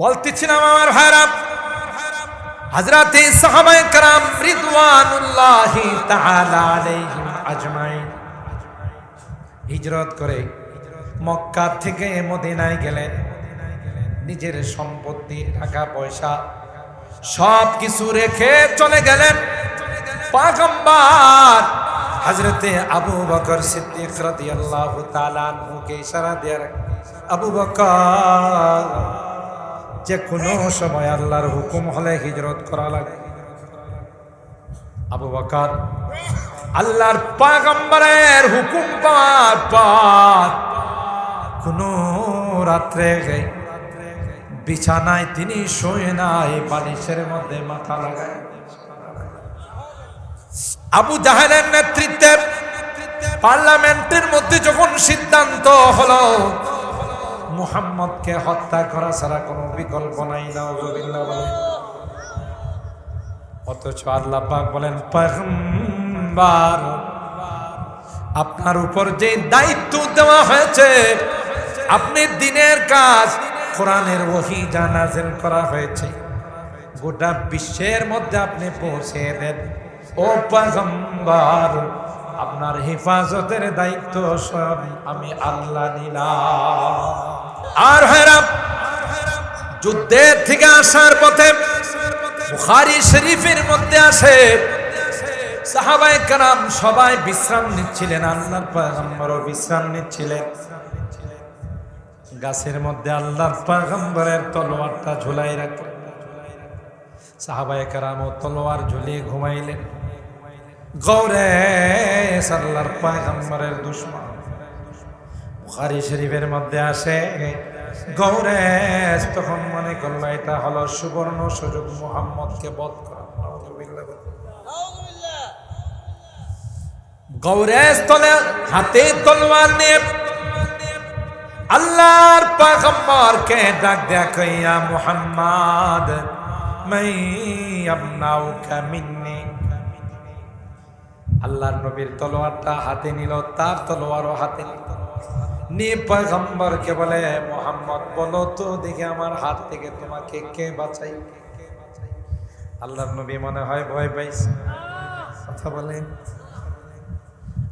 বলতেছিলাম আমার ভাইরা। হাজরাতে সাহাবায়ে কারাম রিদওয়ানুল্লাহি তাআলা আলাইহিম আজমাইন। হিজরত করে মক্কা থেকে মদিনায় গেলেন। নিজের সম্পত্তি, টাকা, পয়সা সব কিছু রেখে চলে গেলেন। পাগম্বর হজরতে আবু বকর সিদ্দিক রাদিয়াল্লাহু তাআলা মুকে ইশারা দিয়ে আবু বকর যে কোনো সময় আল্লাহর হুকুম হলে হিজরত করা লাগে। আবু বকর, আল্লাহর পাগম্বরের হুকুম পাওয়ার পর কোন রাত্রে বিছানায় তিনি শুয়ে নাই, বালিশের মধ্যে মাথা লাগায়। আবু জাহেলের নেতৃত্বে পার্লামেন্টের মধ্যে যখন সিদ্ধান্ত হলো মুহাম্মদকে হত্যা করা ছাড়া কোনো বিকল্প নাই, নাউজুবিল্লাহ অথচ আল্লাহ বলেন আপনার উপর যে দায়িত্ব দেওয়া হয়েছে, আপনি দিনের কাজ, কোরআনের ওহি জানাজেল করা হয়েছে, গোটা বিশ্বের মধ্যে আপনি পৌঁছে দেন। ও পয়গম্বর আপনার হেফাজতের দায়িত্ব সব আমি আল্লাহ নিলাম। আর হেরাম যুদ্ধের থেকে আসার পথে বুখারি শরীফের মধ্যে আসে সাহাবাই কারাম সবাই বিশ্রাম নিচ্ছিলেন, আল্লাহর পয়গম্বরও বিশ্রাম নিচ্ছিলেন। গাছের মধ্যে আল্লাহর পয়গম্বরের তলোয়ারটা ঝুলাই রাখলেন। সাহাবাই কারামও তলোয়ার ঝুলিয়ে ঘুমাইলেন। গৌরে আল্লাহর পয়গম্বরের দুশ্মন বুখারি শরীফের মধ্যে আসে গৌরেশ তখন মনে করল এটা হলো সুবর্ণ সুযোগ, মোহাম্মদকে বধ করা। গৌরেশ তলে হাতে তলোয়ার নিয়ে আল্লাহর পাগম্বরকে ডাক দেয়া কইয়া, মুহাম্মদ, মাই আবনাউকা মিন্নি আল্লাহর নবীর তলোয়ারটা হাতে নিল, তার তলোয়ারও হাতে নিল। নিয়ে পয়গম্বরকে বলে, মোহাম্মদ, বলো তো দেখে আমার হাত থেকে তোমাকে কে বাঁচাই আল্লাহর নবী মনে হয় ভয় পাইছে। কথা বলেন।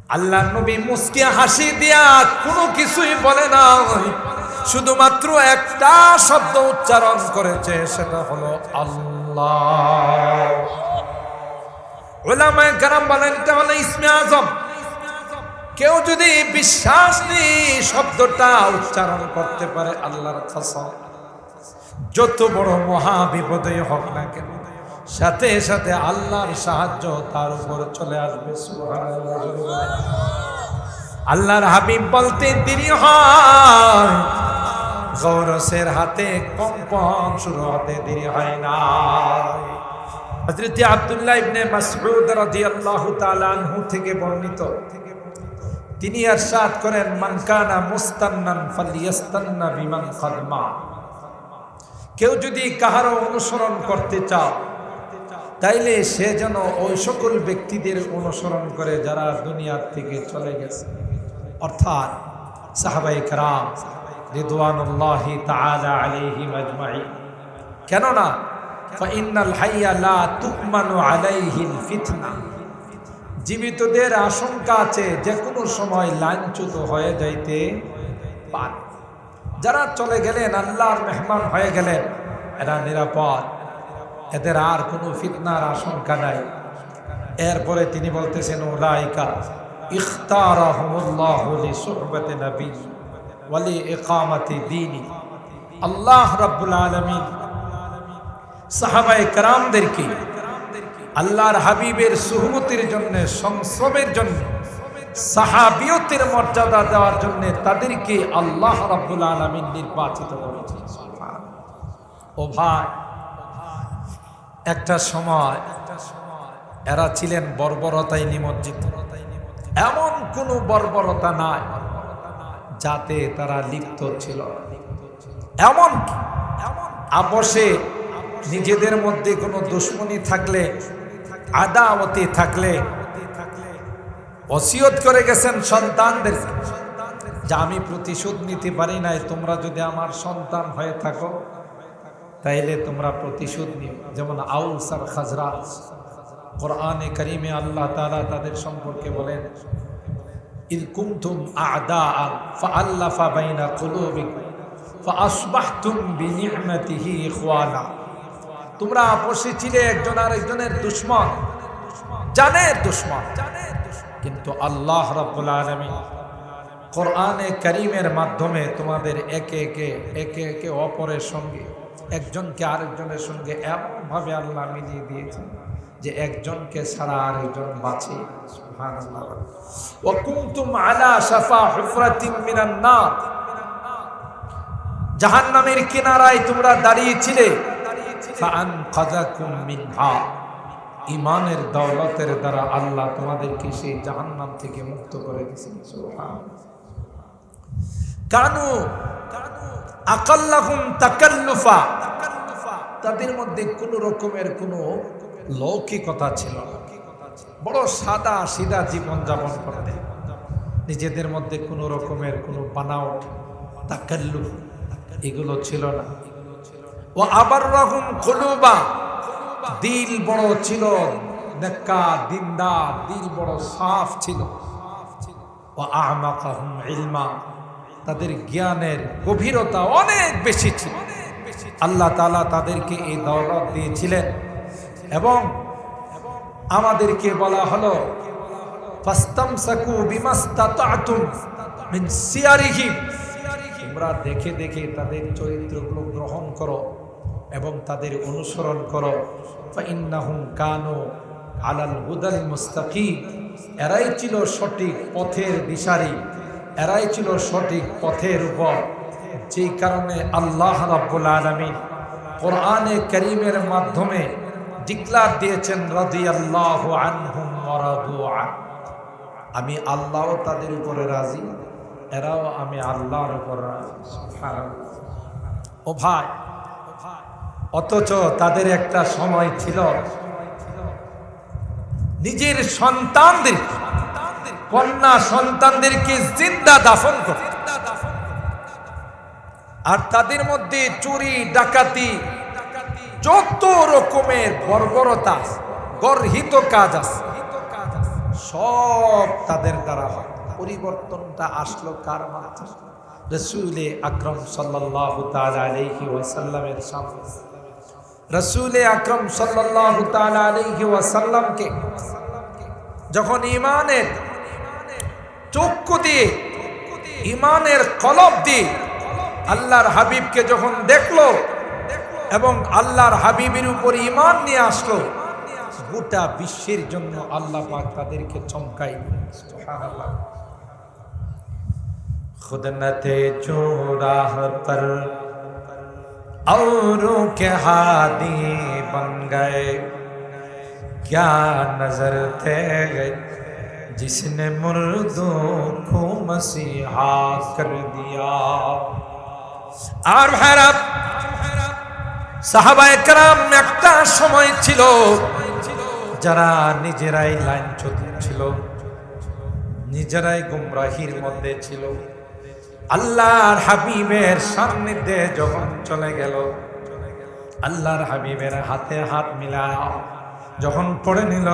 আল্লাহ নবী মুসকে হাসি দিয়া কোনো কিছুই বলে না। শুধুমাত্র একটা শব্দ উচ্চারণ করেছে, সেটা হলো আল্লাহ। ওলামায় কারাম বলেন এটা হলো ইসমে আজম, কেউ যদি বিশ্বাস নেই শব্দটা উচ্চারণ করতে পারে, আল্লাহর কসম। যত বড় মহা হোক না কেন, সাথে সাথে আল্লাহর সাহায্য তার উপর চলে আসবে আল্লাহর হাবিব বলতে দেরি হয়, গৌরসের হাতে কম্পন শুরু হতে দেরি হয় না। হযরত আব্দুল্লাহ ইবনে মাসউদ রাদিয়াল্লাহু তাআলা আনহু থেকে বর্ণিত। তিনি আরশাদ করেন, মান কানা মুস্তান্নান ফালিয়াস্তান্না বিমান কদমা কেউ যদি কাহারও অনুসরণ করতে চাও তাইলে সে যেন ওই সকল ব্যক্তিদের অনুসরণ করে যারা দুনিয়ার থেকে চলে গেছে। অর্থাৎ সাহাবাই কারাম রিদওয়ানুল্লাহি তাআলা আলাইহিম আজমাইন কেননা জীবিতদের আশঙ্কা আছে যে কোনো সময় লাঞ্ছুত হয়ে যাইতে পারে। যারা চলে গেলেন, আল্লাহর মেহমান হয়ে গেলেন, এরা নিরাপদ। এদের আর কোনো ফিতনার আশঙ্কা নাই। এরপরে তিনি বলতেছেন ওলাইকা ইখতারাহুমুল্লাহ লিসুহবাতি নবী ওয়ালি ইকামাতি দীনি। আল্লাহ রাব্বুল আলামিন সাহাবায় কারামদেরকে আল্লাহর হাবিবের সুহমতির জন্য, সংশ্রমের জন্য, সাহাবিয়তের মর্যাদা দেওয়ার জন্য তাদেরকে আল্লাহ রাব্বুল আলমিন নির্বাচিত করেছেন। ও ভাই, একটা সময় এরা ছিলেন বর্বরতায় নিমজ্জিত। এমন কোনো বর্বরতা নাই যাতে তারা লিপ্ত ছিল। এমন এমন আপসে নিজেদের মধ্যে কোনো দুশ্মনী থাকলে আদা আদাওয়াতি থাকলে, ওসিয়ত করে গেছেন সন্তানদের। যে আমি প্রতিশোধ নিতে পারি নাই, তোমরা যদি আমার সন্তান হয়ে থাকো, তাইলে তোমরা প্রতিশোধ নিও। যেমন আউস আর খাজরাজ, কোরআনে করিমে আল্লাহ তালা তাদের সম্পর্কে বলেন, ইদ কুমতুম আ'দাআন ফাআল্লাফা বাইনা কুলুবিকুম বিনি'মাতিহি ইখওয়ানা। তোমরা আপসে ছিলে একজন আর আরেকজনের দুশ্মন। জানের দুশ্মন। কিন্তু আল্লাহ রাব্বুল আলামিন কোরআনে করিমের মাধ্যমে তোমাদের একে একে একে একে অপরের সঙ্গে, একজনকে আরেকজনের সঙ্গে এমনভাবে আল্লাহ মিলিয়ে দিয়েছেন যে একজনকে ছাড়া আরেকজন বাঁচে। জাহান্নামের কিনারায় তোমরা দাঁড়িয়েছিলে ইমানের দৌলতের দ্বারা আল্লাহ তোমাদেরকে সেই জাহান্নাম থেকে মুক্ত করে দিয়েছেন। কানু আকাল্লাহুম তাকাল্লুফা, তাদের মধ্যে কোনো রকমের কোনো লৌকিকতা ছিল বড় সাদা সিধা জীবন যাপন করতে নিজেদের মধ্যে কোনো রকমের কোনো বানাওট, তাকাল্লুফ, এগুলো ছিল না। ও আবার রকম কলুবা। দিল বড় ছিল নেকা দিনদার, দিল বড় সাফ ছিল। ও আমাকাহুম ইলমা। তাদের জ্ঞানের গভীরতা অনেক বেশি ছিল। আল্লাহ তালা তাদেরকে এই দৌলত দিয়েছিলেন। এবং আমাদেরকে বলা হলো তোমরা দেখে দেখে তাদের চরিত্রগুলো গ্রহণ করো। এবং তাদের অনুসরণ করো। ফাইন্নাহুম কানু আলাল হুদাল মুস্তাকিম। এরাই ছিল সঠিক পথের দিশারি এরাই ছিল সঠিক পথের উপর। যেই কারণে আল্লাহ রাব্বুল আলামিন কোরআনে করিমের মাধ্যমে ডিক্লার দিয়েছেন রাদু আন। আমি আল্লাহও তাদের উপরে রাজি, এরাও আমি আল্লাহর উপর রাজি। ও ভাই অথচ তাদের একটা সময় ছিল। নিজের সন্তানদের, কন্যা সন্তানদেরকে জিন্দা দাফন করে। আর তাদের মধ্যে চুরি, ডাকাতি, যত রকমের বর্বরতা, গর্হিত কাজ আছে, সব তাদের দ্বারা হয়। পরিবর্তনটা আসলো কার মাধ্যমে রসুলে আকরম সাল্লাল্লাহু তাআলা আলাইহি ওয়াসাল্লামের সামনে। রসুলে আক্রম সাল্লাহ তালি যখন ইমানের চক্ষু দিয়ে ইমানের কলব দিয়ে আল্লাহর হাবিবকে যখন দেখল এবং আল্লাহর হাবিবের উপর ইমান নিয়ে আসলো, গোটা বিশ্বের জন্য আল্লাহ তাদেরকে চমকাই খুদনতে চোরা औरों के हादी बन गए। क्या नजर थे गए? जिसने मुर्दों को मसीहा कर दिया। আর ভাইরা সাহাবা একরাম একটা সময় ছিল যারা নিজেরাই লাইন ছিল নিজেরাই গুমরাহির মধ্যে ছিল আল্লাহর হাবিবের সান্নিধ্যে যখন চলে গেল, আল্লাহর হাবিবের হাতে হাত মিলা যখন পড়ে নিল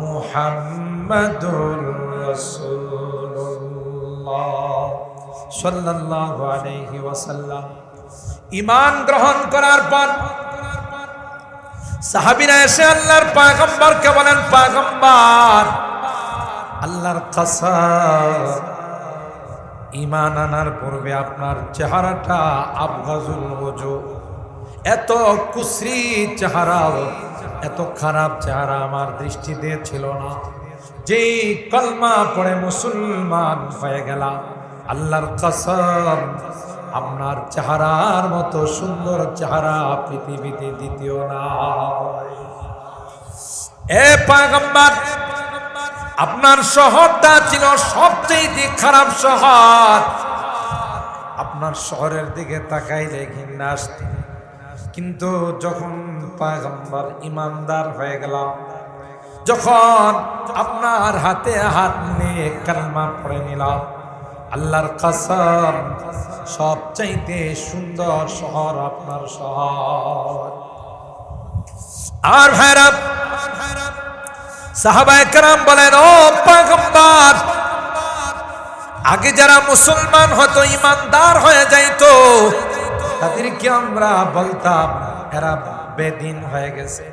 মুহাম্মাদুর ওয়াসাল্লাম। ঈমান গ্রহণ করার পর সাহাবীরা এসে আল্লাহর পয়গম্বরকে বলেন, পয়গম্বর, আল্লাহর কসম, ঈমান আনার পূর্বে আপনার চেহারাটা আবগাজুল ওজু এত কুশ্রী চেহারা, এত খারাপ চেহারা আমার দৃষ্টিতে ছিল না। যেই কলমা পড়ে মুসলমান হয়ে গেলাম, আল্লাহর কসম আপনার চেহারার মতো সুন্দর চেহারা পৃথিবীতে দ্বিতীয় না এ আপনার শহরটা ছিল সবচেয়ে খারাপ শহর। আপনার শহরের দিকে তাকাইলে ঘৃণা আসত কিন্তু যখন পাগম্বার ইমানদার হয়ে গেলাম, যখন আপনার হাতে হাত নিয়ে কালমা পড়ে নিলাম আল্লাহর কাসম, সবচাইতে সুন্দর শহর আপনার শহর। আর ভাইরা, সাহাবায়ে কেরাম বলেন, ও পয়গম্বর, আগে যারা মুসলমান হতো, ইমানদার হয়ে যাইতো, তাদেরকে আমরা বলতাম, এরা বেদিন হয়ে গেছে।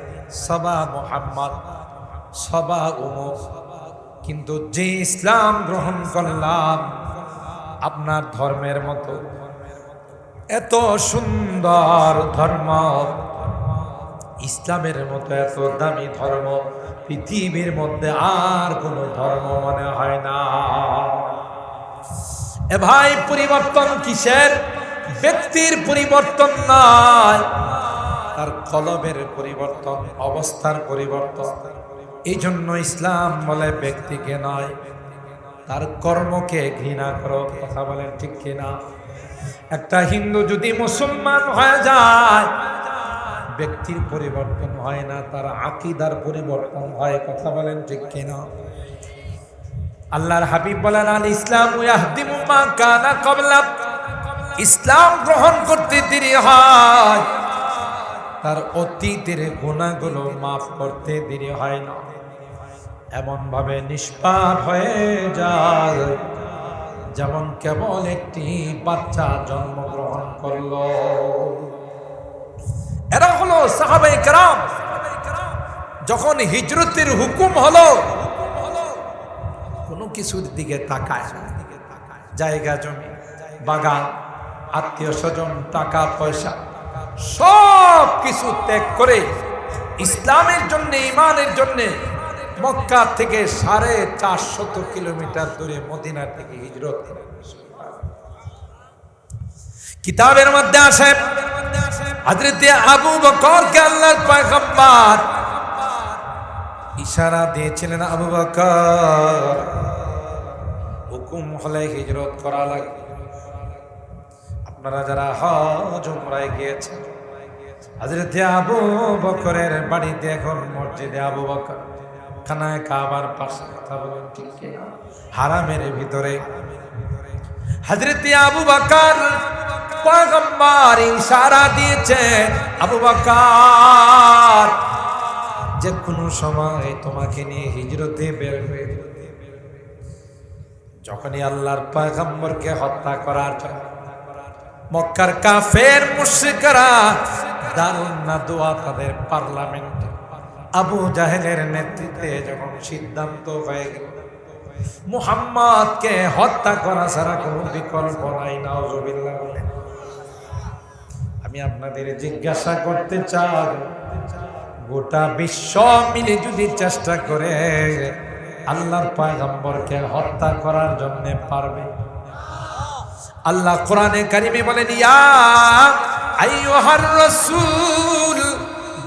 সবা মোহাম্মদ, সবা উমুক কিন্তু যে ইসলাম গ্রহণ করলাম আপনার ধর্মের মতো। এত সুন্দর ধর্ম। ইসলামের মতো এত দামি ধর্ম। পৃথিবীর মধ্যে আর কোনো ধর্ম মনে হয় না। এ ভাই, পরিবর্তন কিসের? ব্যক্তির পরিবর্তন নয়। তার কলমের পরিবর্তন, অবস্থার পরিবর্তন। এই জন্য ইসলাম বলে ব্যক্তিকে নয় তার কর্মকে ঘৃণা করো, কথা বলেন ঠিক কিনা? একটা হিন্দু যদি মুসলমান হয়ে যায়, ব্যক্তির পরিবর্তন হয় না, তার আকিদার পরিবর্তন হয়, কথা বলেন ঠিক কিনা? আল্লাহর হাবিব বলেন, আল ইসলাম কানা ক্বাবলা। ইসলাম গ্রহণ করতে দেরি হয়। তার অতীতের গুণাগুলো মাফ করতে দেরি হয় না। এমন ভাবে নিষ্পাপ হয়ে যায়, যেমন কেবল একটি বাচ্চা জন্মগ্রহণ করল। এরা হলো সাহাবাই কেরাম। যখন হিজরতের হুকুম হলো, কোনো কিছুর দিকে তাকায় জায়গা জমি, বাগান, আত্মীয় স্বজন, টাকা, পয়সা সব কিছু ত্যাগ করে ইসলামের জন্য ইমানের জন্য মক্কা থেকে সাড়ে চারশত কিলোমিটার দূরে মদিনার থেকে হিজরত কিতাবের মধ্যে আসে হযরতে আবু বকরকে আল্লাহর পয়গম্বর ইশারা দিয়েছিলেন, আবু বকর, হুকুম হলে হিজরত করা লাগবে। আপনারা যারা হজ উমরায় গিয়েছেন, হযরতে আবু বকরের বাড়িতে এখন মসজিদে আবু বকর। খানায় কাবার পাশে কথা বলেন, ঠিক হারামের ভিতরে। আবু বকর পয়গম্বর ইশারা দিয়েছেন, আবু বকর, যে কোনো সময় তোমাকে নিয়ে হিজরতে বের হয়ে যখনই আল্লাহর পয়গম্বরকে হত্যা করার জন্য, মক্কার কাফের মুশরিকরা দারুণ না দোয়া তাদের পার্লামেন্টে আবু জাহেলের নেতৃত্বে যখন সিদ্ধান্ত হয়ে গেল, মুহাম্মদকে হত্যা করা ছাড়া কোনো বিকল্প নাই, নাউজুবিল্লাহ বলে আমি আপনাদের জিজ্ঞাসা করতে চাই, গোটা বিশ্ব মিলে যদি চেষ্টা করে, আল্লাহর পয়গম্বরকে হত্যা করার জন্য পারবে? আল্লাহ কোরআনে কারিমে বলেন, ইয়া আইয়ুহার রাসূল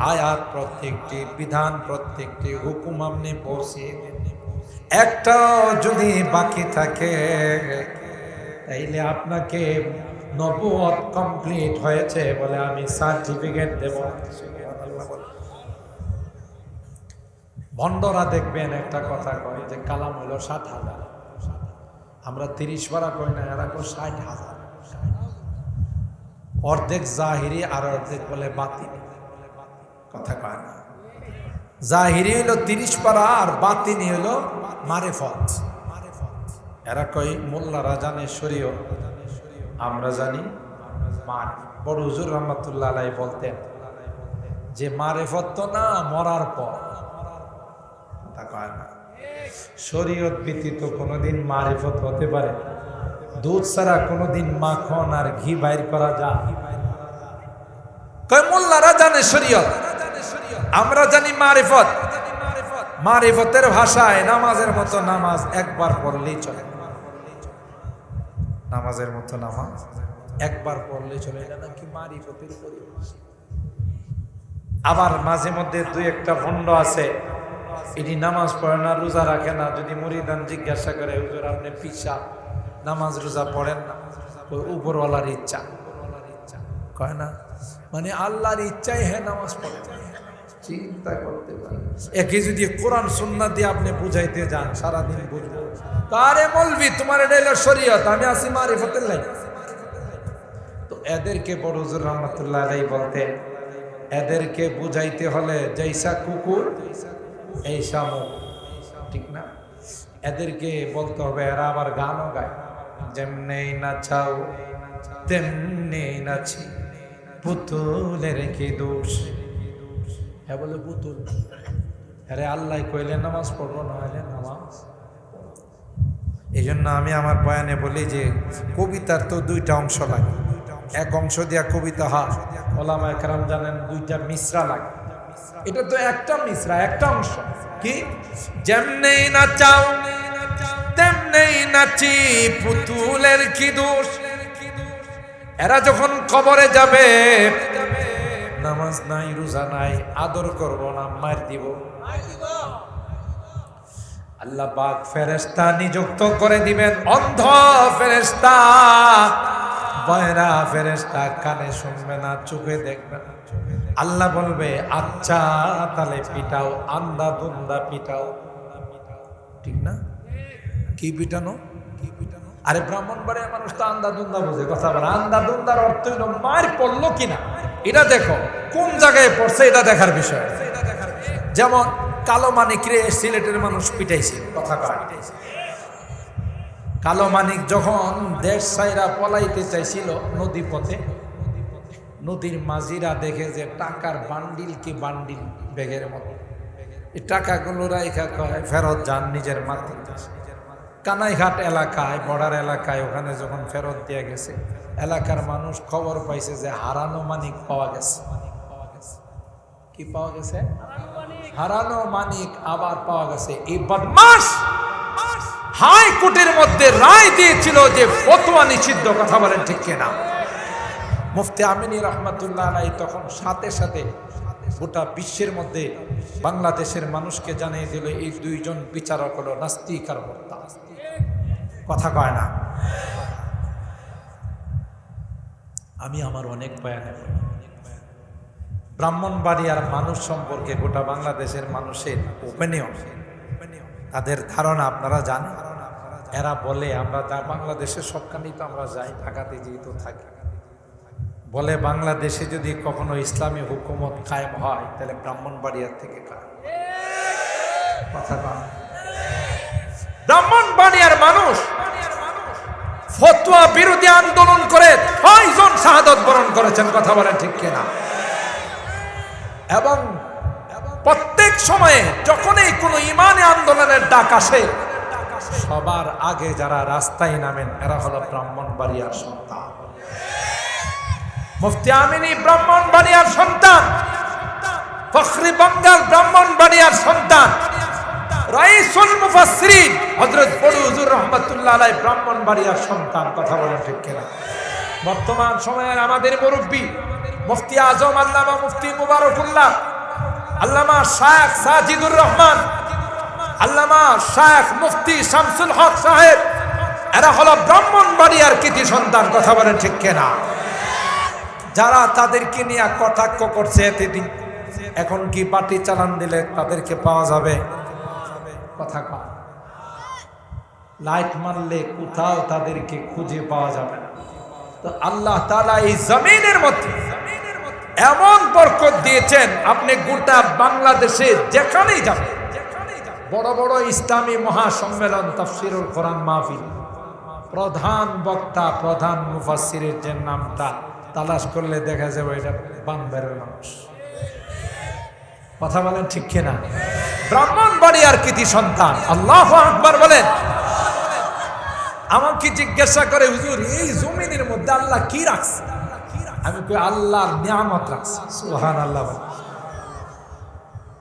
আয়াত প্রত্যেকটি, বিধান প্রত্যেকটি, হুকুম আপনি পৌঁছে দেন। একটা যদি বাকি থাকে, তাইলে আপনাকে নবুয়ত কমপ্লিট হয়েছে বলে আমি সার্টিফিকেট দেব। ভণ্ডরা দেখবেন একটা কথা কয় যে, কালাম হলো ষাট হাজার। আমরা তিরিশ বারা কই না, এরা কই ষাট হাজার। অর্ধেক জাহিরি আর অর্ধেক বলে বাতিল। কথা কয় না। জাহিরি হলো তিরিশ পারা আর বাতিনি হলো মারেফত। এরা কই মোল্লারা জানে শরীয় আমরা জানি মান বড় হুজুর রহমতুল্লাহ আলাই বলতেন, যে মারেফত তো না, মরার পর। কথা কয় না। শরীয়ত ব্যতীত কোনোদিন মারেফত হতে পারে দুধ ছাড়া কোনোদিন মাখন আর ঘি বাইর করা যায়। কয়, মোল্লারা জানে শরীয়ত। আমরা জানি মারিফত। মারিফতের ভাষায় নামাজের মতো নামাজ একবার পড়লেই চলে। নামাজের মতো নামাজ একবার পড়লে চলে। নাকি মারিফতের আবার মাঝে মধ্যে দুই একটা ভণ্ড আছে, এটি নামাজ পড়ে না, রোজা রাখে না। যদি মুরিদান জিজ্ঞাসা করে, হুজুর, আপনি পিসা? নামাজ রোজা পড়েন না। ওই উপরওয়ালার ইচ্ছা। কয় না? মানে আল্লাহর ইচ্ছাই হ্যাঁ নামাজ পড়ে। চিন্তা করতে পারেন একে যদি কোরআন সুন্না দিয়ে আপনি বুঝাইতে যান, সারাদিন বুঝব। কারে বলবি? তোমার এটা হলো শরীয়ত, আমি আসি মারিফতের লাইন। তো এদেরকে বড় হুজুর রহমতুল্লাহ আলাই এদেরকে বুঝাইতে হলে জৈসা কুকুর এই শামুক ঠিক না? এদেরকে বলতে হবে, এরা আবার গানও গায়। যেমনি নাচাও তেমনি নাচি। পুতুলের কি দোষ? হ্যাঁ বলে পুতুল। আরে আল্লাহ কইলে নামাজ পড়ব না হলে নামাজ। এই জন্য আমি আমার বয়ানে বলি যে কবিতার তো দুইটা অংশ লাগে। এক অংশ দিয়া কবিতা হয় ওলামা একরাম জানেন দুইটা মিশ্রা লাগে। এটা তো একটা মিশ্রা, একটা অংশ। কি? যেমনেই নাচাও, তেমনেই নাচি, পুতুলের কি দোষ? এরা যখন কবরে যাবে নামাজ নাই, রোজা নাই, আদর করব না, মার দিব। আল্লাহ পাক ফেরেস্তা নিযুক্ত করে দিবেন। অন্ধ ফেরেস্তা বয়রা ফেরেস্তা কানে শুনবে না, চোখে দেখবে না। আল্লাহ বলবে আচ্ছা তাহলে পিটাও, আন্দা দুন্দা পিটাও। ঠিক না? কি পিটানো? কি পিটানো আরে ব্রাহ্মণবাড়ির মানুষ তো আন্দা দুন্দা বোঝে। কথা বলে, আন্দা দুন্দার অর্থ হইল মার পড়ল কিনা? এটা দেখো, কোন জায়গায় পড়ছে এটা দেখার বিষয়। যেমন, কালো মানিক রে সিলেটের মানুষ পিটাইছে, কথা কালো মানিক যখন দেশ সাইরা পলাইতে চাইছিল নদী পথে, নদীর মাঝিরা দেখে যে টাকার বান্ডিল কি বান্ডিল ব্যাগের মতো। এই টাকাগুলো রাইখা কয়, ফেরত যান নিজের মাতৃ কানাইঘাট এলাকায়, বর্ডার এলাকায় ওখানে যখন ফেরত দিয়ে গেছে এলাকার মানুষ খবর পাইছে যে হারানো মানিক পাওয়া গেছে। কি পাওয়া গেছে? হারানো মানিক আবার পাওয়া গেছে। এই বদমাস হাইকোর্টের মধ্যে রায় দিয়েছিল যে ফতোয়া নিষিদ্ধ, কথা বলেন ঠিক কিনা? মুফতি আমিনী রহমতুল্লাহ আলাই তখন সাথে সাথে গোটা বিশ্বের মধ্যে বাংলাদেশের মানুষকে জানিয়ে দিল, এই দুইজন বিচারক হলো নাস্তিক আর কথা কয় না। আমি আমার অনেক বয়ানে বলি ব্রাহ্মণবাড়িয়ার মানুষ সম্পর্কে গোটা বাংলাদেশের মানুষের ওপেনিয়ন তাদের ধারণা আপনারা জানেন? এরা বলে, আমরা যা বাংলাদেশের সবখানেই তো আমরা যাই, ঢাকাতে যেহেতু থাকি। বলে, বাংলাদেশে যদি কখনো ইসলামী হুকুমত কায়েম হয়, তাহলে ব্রাহ্মণবাড়িয়ার থেকে কথা ব্রাহ্মণবাড়িয়ার মানুষ ফতোয়া বিরোধী আন্দোলন করে ছয়জন শাহাদত বরণ করেছেন, কথা বলেন ঠিক কিনা? এবং প্রত্যেক সময়ে যখনই কোনো ইমানে আন্দোলনের ডাক আসে, সবার আগে যারা রাস্তায় নামেন, এরা হলো ব্রাহ্মণবাড়িয়ার সন্তান। মুফতি আমিনী ব্রাহ্মণবাড়িয়ার সন্তান, ফখরি বাঙ্গাল ব্রাহ্মণবাড়িয়ার সন্তান। রাইসুল মুফাসসিরিন। হযরত বড় হুজুর রহমাতুল্লাহ আলাইহি ব্রাহ্মণবাড়িয়ার সন্তান, কথা বলেন ঠিক কিনা? বর্তমান সময়ের আমাদের মুরব্বী মুফতি আজম আল্লামা মুফতি মুবারকুল্লাহ, আল্লামা শায়েখ সাজিদুর রহমান, আল্লামা শায়েখ মুফতি শামসুল হক সাহেব, এরা হলো ব্রাহ্মণবাড়িয়ার কৃতি সন্তান, কথা বলেন ঠিক কিনা? যারা তাদেরকে নিয়ে কটাক্ষ করছে এতদিন, এখন কি পার্টি চালান দিলে তাদেরকে পাওয়া যাবে? কথা কম লাইট মারলে কোথাও তাদেরকে খুঁজে পাওয়া যাবে না। তো আল্লাহ তালা এই জমিনের মধ্যে এমন বরকত দিয়েছেন, আপনি গোটা বাংলাদেশে যেখানেই যাবেন বড় বড় ইসলামী মহাসম্মেলন তফসিরুল কোরআন মাহফিল, প্রধান বক্তা, প্রধান মুফাসিরের যে নামটা, তালাশ করলে দেখা যাবে এটা বান্দারের মানুষ। কথা বলেন ঠিক কিনা? ব্রাহ্মণ আর কৃতি সন্তান। আল্লাহ আকবার বলেন। আমাকে জিজ্ঞাসা করে, হুজুর, এই জমিনের মধ্যে আল্লাহ কি রাখছে? আমি কই, আল্লাহর নিয়ামত রাখছে। সুহান আল্লাহ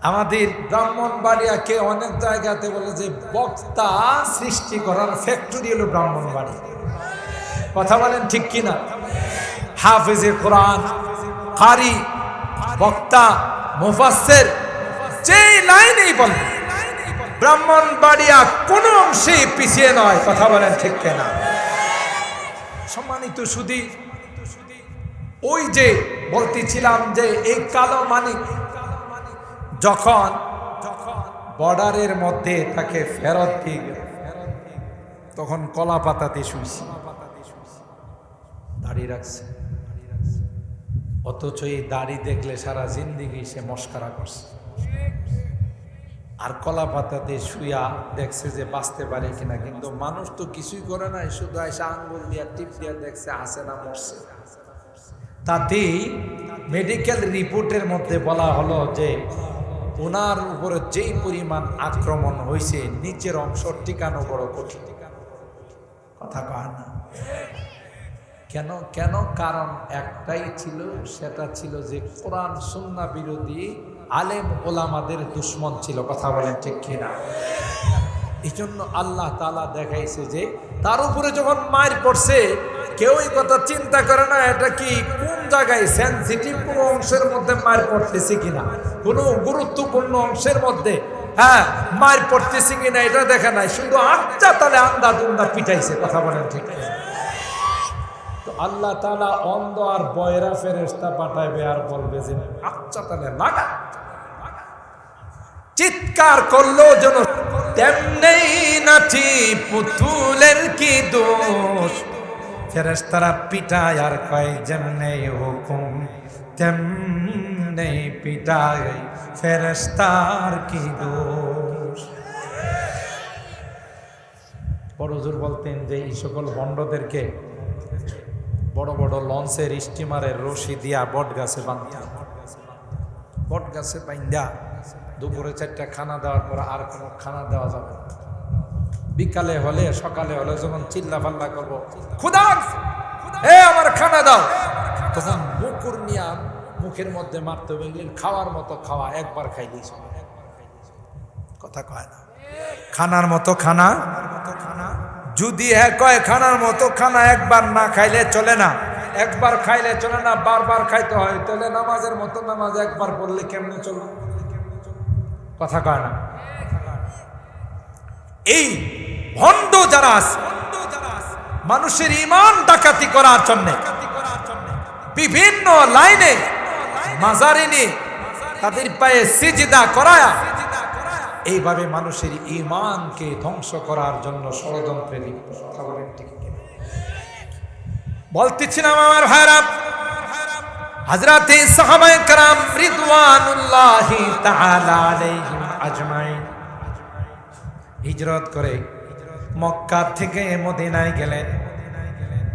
আমাদের ব্রাহ্মণ বাড়িয়াকে অনেক জায়গাতে বলে যে, বক্তা সৃষ্টি করার ফ্যাক্টরি হলো ব্রাহ্মণ বাড়ি কথা বলেন ঠিক কিনা? হাফিজে কোরআন, কারি, বক্তা, মুফাসসির যেই লাইনেই বলেন ব্রাহ্মণ বাড়িয়া কোনো অংশেই পিছিয়ে নয়, কথা বলেন ঠিক কিনা? সম্মানিত সুদী ওই যে বলতেছিলাম যে এই কালো মানিক, যখন বর্ডারের মধ্যে তাকে ফেরত দিয়ে গেল, তখন কলা পাতাতে শুইছি দাঁড়িয়ে রাখছে। অথচ এই দাড়ি দেখলে সারা জিন্দিগি সে মস্কারা করছে। আর কলা পাতাতে শুয়া দেখছে যে বাঁচতে পারে কিনা, কিন্তু মানুষ তো কিছুই করে নাই শুধু এসে আঙ্গুল দিয়া, টিপ দিয়া দেখছে আছে না, মরছে। তাতেই মেডিকেল রিপোর্টের মধ্যে বলা হলো যে ওনার উপরে যেই পরিমাণ আক্রমণ হয়েছে নিচের অংশ টিকানো বড় কঠিন। কথা কয় না? কেন কেন? কারণ একটাই ছিল, সেটা ছিল যে কোরআন সুন্না বিরোধী আলেম ওলামাদের দুশ্মন ছিল, কথা বলেন ঠিক কিনা? এই জন্য আল্লাহ তালা দেখাইছে যে, তার উপরে যখন মায়ের পড়ছে, কেউ এই কথা চিন্তা করে না, এটা কি কোন জায়গায় সেন্সিটিভ কোনো অংশের মধ্যে মায়ের পড়তেছে কিনা? কোনো গুরুত্বপূর্ণ অংশের মধ্যে? হ্যাঁ মায়ের পড়তেছে কিনা এটা দেখে নাই, শুধু আচ্ছা তাহলে আন্দা দুন্দা পিটাইছে, কথা বলেন ঠিক কিনা? তো আল্লাহ তালা অন্ধ আর বয়রা ফেরেস্তা পাঠাইবে আর বলবে যে আচ্ছা তাহলে লাগা চিৎকার করল যেন তেমনি নাচি পুতুলের কি দোষ? ফেরেস্তারা পিটায় আর কয়, যেমনে হুকুম, তেমনি পিটায় ফেরেস্তার কি দোষ? বড়জোর বলতেন যে, এই সকল বন্ডদেরকে বড় বড় লঞ্চের স্টিমারের রশি দিয়া বট গাছে বাঁধতাম বট গাছে বাইন্দা দুপুরে চারটা খানা দেওয়ার পর আর কোনো খানা দেওয়া যাবে না। বিকালে হলে, সকালে হলে যখন চিল্লা পাল্লা করব এ আমার খানা দাও। তখন মুকুর নিয়া মুখের মধ্যে মারতে হবে খাওয়ার মতো খাওয়া, একবার খাই দিয়েছ কথা কয় না। খানার মতো খানা যদি হ্যাঁ কয় খানার মতো খানা একবার না খাইলে চলে না, একবার খাইলে চলে না, বারবার খাইতে হয়, তাহলে নামাজের মতো নামাজ একবার পড়লে কেমনে চলবে? কথা কয় না? এই ভণ্ড যারা আছে, মানুষের ইমান ডাকাতি করার জন্য, বিভিন্ন লাইনে, মাজারিনি, তাদের পায়ে সিজিদা করায়া এইভাবে মানুষের ইমানকে ধ্বংস করার জন্য ষড়যন্ত্রে বলতেছিলাম আমার ভাইরা হাজরাতে হিজরত করে মক্কা থেকে মদিনায় গেলেন।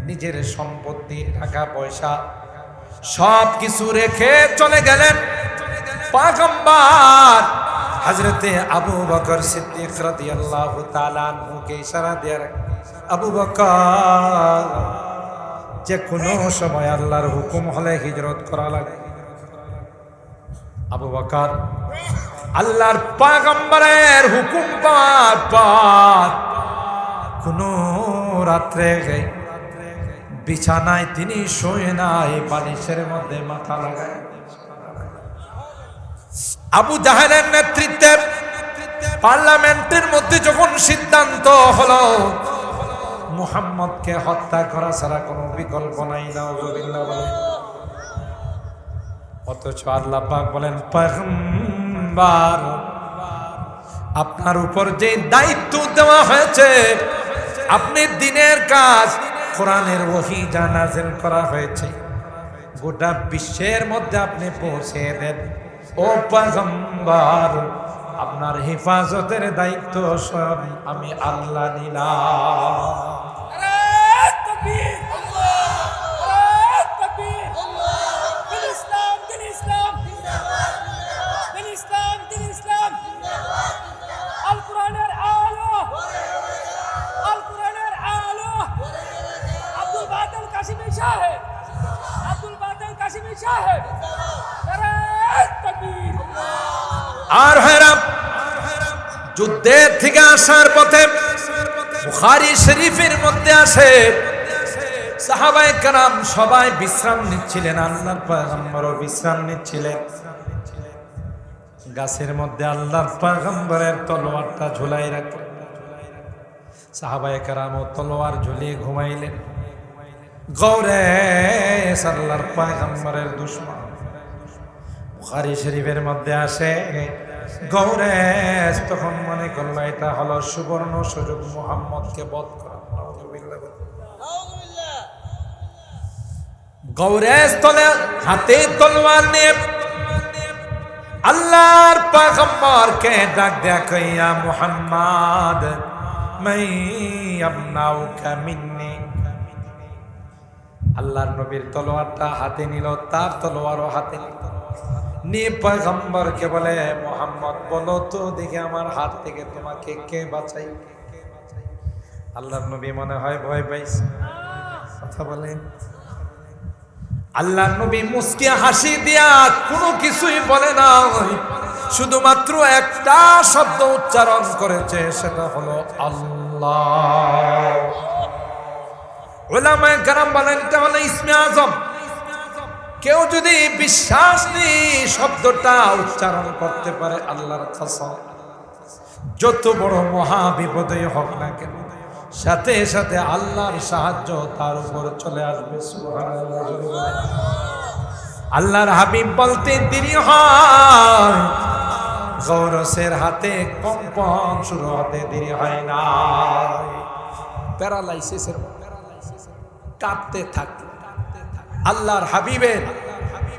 নিজের সম্পত্তি, টাকা, পয়সা সব কিছু রেখে চলে গেলেন। পাগম্বার হজরতে আবু বকর সিদ্দিক তাআলা আনহুকে ইশারা দিয়ে রাখ- আবু বকর যে কোনো সময় আল্লাহর হুকুম হলে হিজরত করা লাগে। আবু বকর, আল্লাহর পাগম্বরের হুকুম পাওয়ার পর কোন রাত্রে বিছানায় তিনি শুয়ে নাই, বালিশের মধ্যে মাথা লাগায় আবু জাহেলের নেতৃত্বে পার্লামেন্টের মধ্যে যখন সিদ্ধান্ত হলো, মুহাম্মদকে হত্যা করা ছাড়া কোনো বিকল্প নাই না অথচ আল্লাহ পাক বলেন আপনার উপর যে দায়িত্ব দেওয়া হয়েছে, আপনি দিনের কাজ, কোরআনের ওহি জানাজেল করা হয়েছে, গোটা বিশ্বের মধ্যে আপনি পৌঁছে দেন। ও পয়গম্বর আপনার হেফাজতের দায়িত্ব সব আমি আল্লাহ নিলাম। আর হেরাম যুদ্ধের থেকে আসার পথে বুখারি শরীফের মধ্যে আসে সাহাবায়ে কারাম সবাই বিশ্রাম নিচ্ছিলেন, আল্লাহর পয়গম্বরও বিশ্রাম নিচ্ছিলেন। গাছের মধ্যে আল্লাহর পয়গম্বরের তলোয়ারটা ঝুলাই রাখলেন সাহাবায়ে কারামও তলোয়ার ঝুলিয়ে ঘুমাইলেন। গৌরে আল্লাহর পয়গম্বরের দুশ্মন। বুখারী শরীফের মধ্যে আসে গৌরেশ, তখন মনে এটা হলো সুবর্ণ সুযোগ মোহাম্মদকে বধ করা। গৌরেশ তলে হাতে তলোয়ার নিয়ে আল্লাহর পয়গম্বরকে ডাক দেয়া কইয়া মুহাম্মদ মাই আমনাউকা মিন্নি। আল্লাহর নবীর তলোয়ারটা হাতে নিল, তার তলোয়ারও হাতে নিল। নিয়ে পয়গম্বরকে বলে, মোহাম্মদ, বলো তো দেখে আমার হাত থেকে তোমাকে কে বাঁচাই আল্লাহর নবী মনে হয় ভয় পাইছে। কথা বলেন। আল্লাহ নবী মুসকে হাসি দিয়া কোনো কিছুই বলে না। শুধুমাত্র একটা শব্দ উচ্চারণ করেছে, সেটা হলো আল্লাহ। ওলামায় কারাম বলেন, এটা হলো ইসমে আজম। কেউ যদি বিশ্বাস নেই শব্দটা উচ্চারণ করতে পারে, আল্লাহর কসম। যত বড় মহা বিপদই হোক না কেন, সাথে সাথে আল্লাহর সাহায্য তার উপর চলে আসবে। আল্লাহর হাবিব বলতে দেরি হয়, গৌরসের হাতে কম্পন শুরু হতে দেরি হয় না। প্যারালাইসিসের কাঁপতে থাকে আল্লাহর হাবিবের